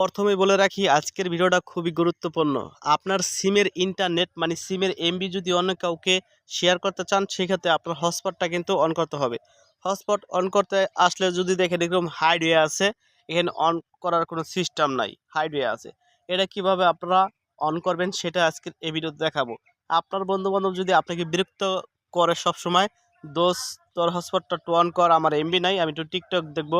প্রথমে বলে রাখি, আজকের ভিডিওটা খুবই গুরুত্বপূর্ণ। আপনার সিমের ইন্টারনেট মানে সিমের এমবি যদি অন্য কাউকে শেয়ার করতে চান, সেক্ষেত্রে আপনার হটস্পটটা কিন্তু অন করতে হবে। হটস্পট অন করতে আসলে যদি দেখেন, এরকম হাইডওয়ে আছে, এখানে অন করার কোনো সিস্টেম নাই হাইডওয়ে আছে। এটা কীভাবে আপনারা অন করবেন, সেটা আজকের এই ভিডিওতে দেখাবো। আপনার বন্ধুবান্ধব যদি আপনাকে বিরক্ত করে সব সময় দোষ তোর হটস্পটটা টু অন কর, আমার এমবি নাই, আমি একটু টিকটক দেখব,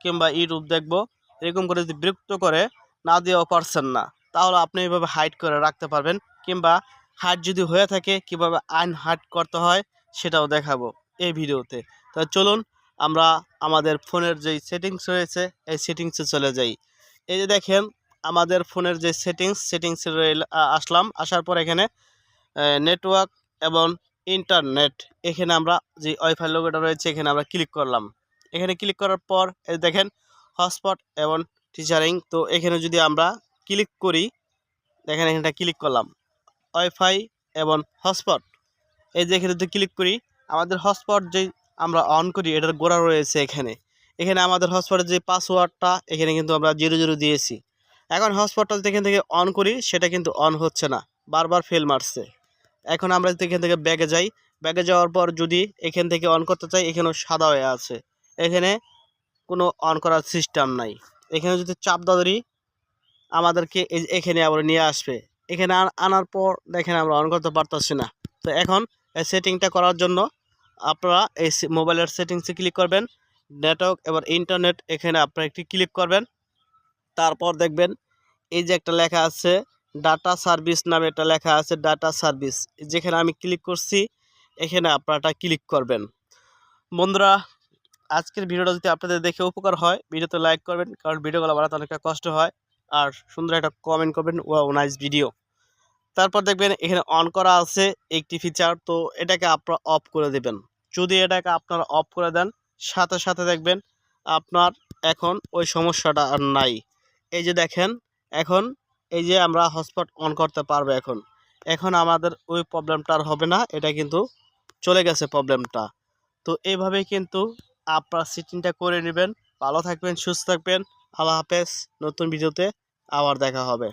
কিংবা ইউটিউব দেখব। এরকম করে যদি বিরক্ত করে, না দিয়েও পারছেন না, তাহলে আপনি এইভাবে হাইড করে রাখতে পারবেন। কিংবা হাইড যদি হয়ে থাকে, কীভাবে আইন হাইড করতে হয়, সেটাও দেখাবো এই ভিডিওতে। তো চলুন, আমরা আমাদের ফোনের যেই সেটিংস রয়েছে, এই সেটিংসে চলে যাই। এই যে দেখেন, আমাদের ফোনের যে সেটিংস সেটিংসে আসলাম। আসার পর এখানে নেটওয়ার্ক এবং ইন্টারনেট এখানে আমরা যে ওয়াইফাই লোগোটা রয়েছে, এখানে আমরা ক্লিক করলাম। এখানে ক্লিক করার পর দেখেন হটস্পট এবং টিচারিং তো এখানে যদি আমরা ক্লিক করি, দেখেন এখানটা ক্লিক করলাম। ওয়াইফাই এবং হটস্পট এই যে এখানে যদি ক্লিক করি, আমাদের হটস্পট যে আমরা অন করি, এটার গোড়া রয়েছে এখানে। এখানে আমাদের হটস্পটের যে পাসওয়ার্ডটা এখানে কিন্তু আমরা জিরো জিরো দিয়েছি। এখন হটস্পটটা যদি এখান থেকে অন করি, সেটা কিন্তু অন হচ্ছে না। বারবার ফেল মারছে। এখন আমরা যদি এখান থেকে ব্যাগে যাই ব্যাগে যাওয়ার পর যদি এখান থেকে অন করতে চাই, এখানেও সাদা হয়ে আছে। এখানে কোনো অন করার সিস্টেম নাই। এখানে যদি চাপ ধরি, আমাদেরকে এখানে আবার নিয়ে আসবে। এখানে আন- আনার পর দেখেন আমরা অন করতে পারতেছি না। তো এখন এই সেটিংটা করার জন্য আপনারা এই মোবাইলের সেটিংসে ক্লিক করবেন। নেটওয়ার্ক এবার ইন্টারনেট এখানে আপনারা একটি ক্লিক করবেন। তারপর দেখবেন এই যে একটা লেখা আছে ডাটা সার্ভিস নামে একটা লেখা আছে ডাটা সার্ভিস যেখানে আমি ক্লিক করছি, এখানে আপনারা ক্লিক করবেন। বন্ধুরা আজকের ভিডিওটা যদি আপনাদের দেখে উপকার হয়, ভিডিওতে লাইক করবেন, কারণ ভিডিওগুলো বানাতে অনেকটা কষ্ট হয়। আর সুন্দর একটা কমেন্ট করবেন ও নাইস ভিডিও তারপর দেখবেন এখানে অন করা আছে একটি ফিচার তো এটাকে আপনারা অফ করে দেবেন। যদি এটাকে আপনারা অফ করে দেন, সাথে সাথে দেখবেন আপনার এখন ওই সমস্যাটা আর নাই। এই যে দেখেন, এখন এই যে আমরা হটস্পট অন করতে পারব এখন। এখন আমাদের ওই প্রবলেমটা আর হবে না, এটা কিন্তু চলে গেছে প্রবলেমটা তো এইভাবেই কিন্তু আপনারা সিটিংটা করে নেবেন। ভালো থাকবেন, সুস্থ থাকবেন। আল্লাহ হাফেজ। নতুন ভিডিওতে আবার দেখা হবে।